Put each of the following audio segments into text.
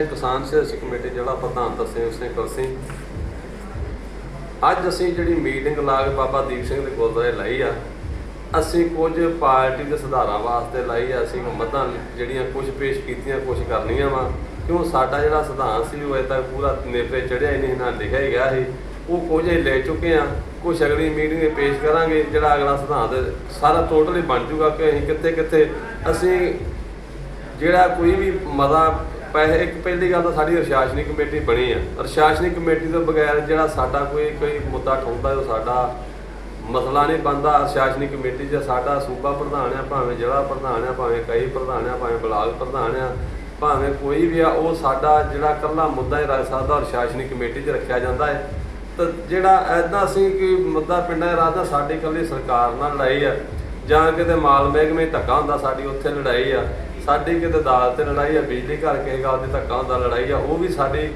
ਕਿਸਾਨ ਸੰਘਰਸ਼ ਕਮੇਟੀ ਜਿਹੜਾ ਪ੍ਰਧਾਨ ਤਰਸੇਮ ਸਿੰਘ ਕਲਸੀ ਅੱਜ ਅਸੀਂ ਜਿਹੜੀ ਮੀਟਿੰਗ ਲਾ ਕੇ ਬਾਬਾ ਦੀਪ ਸਿੰਘ ਦੇ ਗੁਰਦੁਆਰੇ ਲਾਈ ਆ, ਅਸੀਂ ਕੁਝ ਪਾਰਟੀ ਦੇ ਸੁਧਾਰਾਂ ਵਾਸਤੇ ਲਾਈ ਆ, ਅਸੀਂ ਮਤਾਂ ਜਿਹੜੀਆਂ ਕੁਝ ਪੇਸ਼ ਕੀਤੀਆਂ, ਕੁਝ ਕਰਨੀਆਂ ਵਾ। ਕਿਉਂ ਸਾਡਾ ਜਿਹੜਾ ਸਿਧਾਂਤ ਸੀ, ਉਹ ਅਜੇ ਤੱਕ ਪੂਰਾ ਨੇਪਰੇ ਚੜਿਆ ਹੀ ਨਹੀਂ, ਨਾ ਲਿਖਿਆ ਹੀ ਗਿਆ ਸੀ। ਉਹ ਕੁਝ ਹੀ ਲੈ ਚੁੱਕੇ ਆ, ਕੁਝ ਅਗਲੀ ਮੀਟਿੰਗ 'ਚ ਪੇਸ਼ ਕਰਾਂਗੇ, ਜਿਹੜਾ ਅਗਲਾ ਸਿਧਾਂਤ ਸਾਰਾ ਟੋਟਲੀ ਬਣ ਜੂਗਾ ਕਿ ਅਸੀਂ ਕਿੱਥੇ ਕਿੱਥੇ ਅਸੀਂ ਜਿਹੜਾ ਕੋਈ ਵੀ ਮਤਾ ਪੈਸੇ, ਇੱਕ ਪਹਿਲੀ ਗੱਲ ਤਾਂ ਸਾਡੀ ਪ੍ਰਸ਼ਾਸਨਿਕ ਕਮੇਟੀ ਬਣੀ ਆ। ਪ੍ਰਸ਼ਾਸਨਿਕ ਕਮੇਟੀ ਤੋਂ ਬਗੈਰ ਜਿਹੜਾ ਸਾਡਾ ਕੋਈ ਕੋਈ ਮੁੱਦਾ ਠੋਕਦਾ ਉਹ ਸਾਡਾ ਮਸਲਾ ਨਹੀਂ ਬਣਦਾ। ਪ੍ਰਸ਼ਾਸਨਿਕ ਕਮੇਟੀ 'ਚ ਸਾਡਾ ਸੂਬਾ ਪ੍ਰਧਾਨ ਆ, ਭਾਵੇਂ ਜ਼ਿਲ੍ਹਾ ਪ੍ਰਧਾਨ ਆ, ਭਾਵੇਂ ਕਈ ਪ੍ਰਧਾਨ ਆ, ਭਾਵੇਂ ਬਲਾਕ ਪ੍ਰਧਾਨ ਆ, ਭਾਵੇਂ ਕੋਈ ਵੀ ਆ, ਉਹ ਸਾਡਾ ਜਿਹੜਾ ਕੱਲਾ ਮੁੱਦਾ ਹੀ ਰਾਜ ਸਾਹਿਬ ਦਾ ਪ੍ਰਸ਼ਾਸਨਿਕ ਕਮੇਟੀ 'ਚ ਰੱਖਿਆ ਜਾਂਦਾ ਹੈ। ਤਾਂ ਜਿਹੜਾ ਐਦਾਂ ਅਸੀਂ ਕਿ ਮੁੱਦਾ ਪਿੰਡਾਂ ਦਾ ਰਾਜਾ ਸਾਡੀ ਕੱਲੀ ਸਰਕਾਰ ਨਾਲ ਲੜਾਈ ਆ। ਜਾਂ ਕਿਤੇ ਮਾਲ ਮਹਿਕਮੇ ਧੱਕਾ ਹੁੰਦਾ, ਸਾਡੀ ਉੱਥੇ ਲੜਾਈ ਆ। ਸਾਡੀ ਕਿਤੇ ਅਦਾਲਤ ਤੇ ਲੜਾਈ ਆ, ਬਿਜਲੀ ਘਰ ਕਿਸੇ ਗੱਲ ਤੇ ਧੱਕਾ ਹੁੰਦਾ, ਲੜਾਈ ਆ, ਉਹ ਵੀ ਸਾਡੀ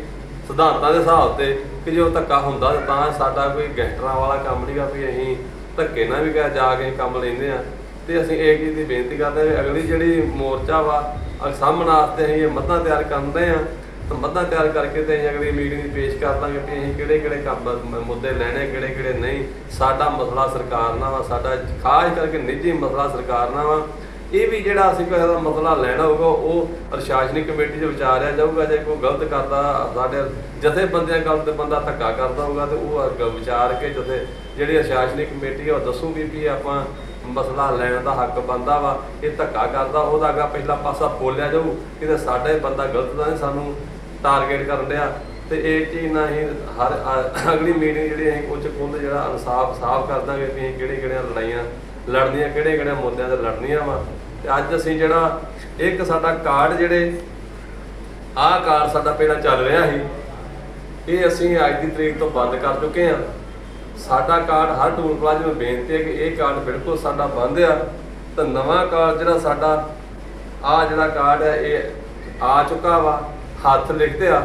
ਸਿਧਾਂਤਾਂ ਦੇ ਹਿਸਾਬ ਤੇ ਕਿ ਜੇ ਉਹ ਧੱਕਾ ਹੁੰਦਾ ਤਾਂ ਸਾਡਾ ਕੋਈ ਗੈਂਗਸਟਰਾਂ ਵਾਲਾ ਕੰਮ ਨਹੀਂਗਾ ਵੀ ਅਸੀਂ ਧੱਕੇ ਨਾਲ ਵੀ ਕਿਹਾ ਜਾ ਕੇ ਕੰਮ ਲੈਂਦੇ ਆ। ਤੇ ਅਸੀਂ ਇਹ ਚੀਜ਼ ਦੀ ਬੇਨਤੀ ਕਰਦੇ ਆ ਵੀ ਅਗਲੀ ਜਿਹੜੀ ਮੋਰਚਾ ਵਾ ਸਾਹਮਣੇ ਵਾਸਤੇ ਅਸੀਂ ਇਹ ਮੱਦਾਂ ਤਿਆਰ ਕਰਦੇ ਆ। ਤਾਂ ਮੱਦਾਂ ਤਿਆਰ ਕਰਕੇ ਤੇ ਅਸੀਂ ਅਗਲੀ ਮੀਟਿੰਗ ਦੀ ਪੇਸ਼ ਕਰ ਦਾਂਗੇ ਕਿ ਅਸੀਂ ਕਿਹੜੇ ਕਿਹੜੇ ਕੰਮ ਮੁੱਦੇ ਲੈਣੇ, ਕਿਹੜੇ ਕਿਹੜੇ ਨਹੀਂ। ਸਾਡਾ ਮਸਲਾ ਸਰਕਾਰ ਨਾਲ ਵਾ, ਸਾਡਾ ਖਾਸ ਕਰਕੇ ਨਿੱਜੀ ਮਸਲਾ ਸਰਕਾਰ ਨਾਲ ਵਾ। ਇਹ ਵੀ ਜਿਹੜਾ ਅਸੀਂ ਕਿਸੇ ਦਾ ਮਸਲਾ ਲੈਣਾ ਹੋਊਗਾ, ਉਹ ਪ੍ਰਸ਼ਾਸਨਿਕ ਕਮੇਟੀ 'ਚ ਵਿਚਾਰਿਆ ਜਾਊਗਾ ਜੇ ਕੋਈ ਗਲਤ ਕਰਦਾ, ਸਾਡੇ ਜਥੇ ਬੰਦਿਆਂ ਗਲਤ ਬੰਦਾ ਧੱਕਾ ਕਰਦਾ ਹੋਊਗਾ, ਤੇ ਉਹ ਅੱਗੇ ਵਿਚਾਰ ਕੇ ਜਥੇ ਜਿਹੜੀ ਪ੍ਰਸ਼ਾਸਨਿਕ ਕਮੇਟੀ ਆ, ਉਹ ਦੱਸੂਗੀ ਵੀ ਆਪਾਂ ਮਸਲਾ ਲੈਣ ਦਾ ਹੱਕ ਬੰਦਾ ਵਾ, ਇਹ ਧੱਕਾ ਕਰਦਾ, ਉਹਦਾ ਅਗਾ ਪਹਿਲਾ ਪਾਸਾ ਬੋਲਿਆ ਜਾਊ ਕਿਤੇ ਸਾਡਾ ਹੀ ਬੰਦਾ ਗਲਤ ਤਾਂ ਨਹੀਂ, ਸਾਨੂੰ ਟਾਰਗੇਟ ਕਰਨ ਡਿਆ। ਤੇ ਇਹ ਚੀਜ਼ ਨਾਲ ਹੀ ਹਰ ਅਗਲੀ ਮੀਟਿੰਗ ਜਿਹੜੀ ਅਸੀਂ ਕੁਝ ਕੁੰਦ ਜਿਹੜਾ ਇਨਸਾਫ, ਸਾਫ਼ ਕਰ ਦਾਂਗੇ ਵੀ ਅਸੀਂ ਕਿਹੜੇ ਕਿਹੜੀਆਂ ਲੜਾਈਆਂ ਲੜਨੀਆਂ ਕਿਹੜੇ ਕਿਹੜੇ ਮੁੱਦਿਆਂ ਤੇ ਲੜਨੀਆਂ ਵਾ। ਤੇ ਅੱਜ ਅਸੀਂ ਜਿਹੜਾ ਇੱਕ ਸਾਡਾ ਕਾਰਡ ਜਿਹੜੇ ਆਹ ਕਾਰਡ ਸਾਡਾ ਪਹਿਲਾਂ ਚੱਲ ਰਿਹਾ ਸੀ, ਇਹ ਅਸੀਂ ਅੱਜ ਦੀ ਤਰੀਕ ਤੋਂ ਬੰਦ ਕਰ ਚੁੱਕੇ ਹਾਂ। ਸਾਡਾ ਕਾਰਡ ਹਰ ਟੂਲ ਪਲਾਜ਼ੇ ਨੂੰ ਬੇਨਤੀ ਹੈ ਕਿ ਇਹ ਕਾਰਡ ਬਿਲਕੁਲ ਸਾਡਾ ਬੰਦ ਆ। ਤਾਂ ਨਵਾਂ ਕਾਰਡ ਜਿਹੜਾ ਸਾਡਾ ਆ ਜਿਹੜਾ ਕਾਰਡ ਹੈ, ਇਹ ਆ ਚੁੱਕਾ ਵਾ, ਹੱਥ ਲਿਖਤੇ ਆ।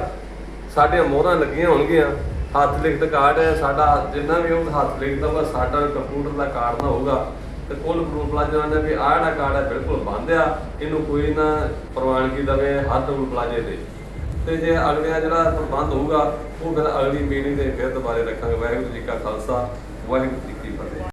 ਸਾਡੇ ਮੋਹਰਾਂ ਲੱਗੀਆਂ ਹੋਣਗੀਆਂ। ਹੱਥ ਲਿਖਤ ਕਾਰਡ ਹੈ, ਸਾਡਾ ਜਿੰਨਾ ਵੀ ਉਹ ਹੱਥ ਲਿਖਦਾ ਵਾ ਸਾਡਾ ਕੰਪਿਊਟਰ ਦਾ ਕਾਰਡ ਨਾ ਹੋਊਗਾ। ਤੇ ਕੁੱਲ ਟੂਲ ਪਲਾਜ਼ਾ ਨੇ ਵੀ ਆਹ ਜਿਹੜਾ ਕਾਰਡ ਹੈ ਬਿਲਕੁਲ ਬੰਦ ਆ, ਇਹਨੂੰ ਕੋਈ ਨਾ ਪ੍ਰਵਾਨਗੀ ਦੇਵੇ ਹਰ ਟੂਲ ਪਲਾਜ਼ੇ ਦੇ। ਤੇ ਜੇ ਅਗਲੇ ਜਿਹੜਾ ਪ੍ਰਬੰਧ ਹੋਊਗਾ, ਉਹ ਫਿਰ ਅਗਲੀ ਮੀਟਿੰਗ ਦੇ ਫਿਰ ਦੁਬਾਰੇ ਰੱਖਾਂਗੇ। ਵਾਹਿਗੁਰੂ ਜੀ ਕਾ ਖਾਲਸਾ, ਵਾਹਿਗੁਰੂ ਜੀ ਕੀ ਫਤਿਹ।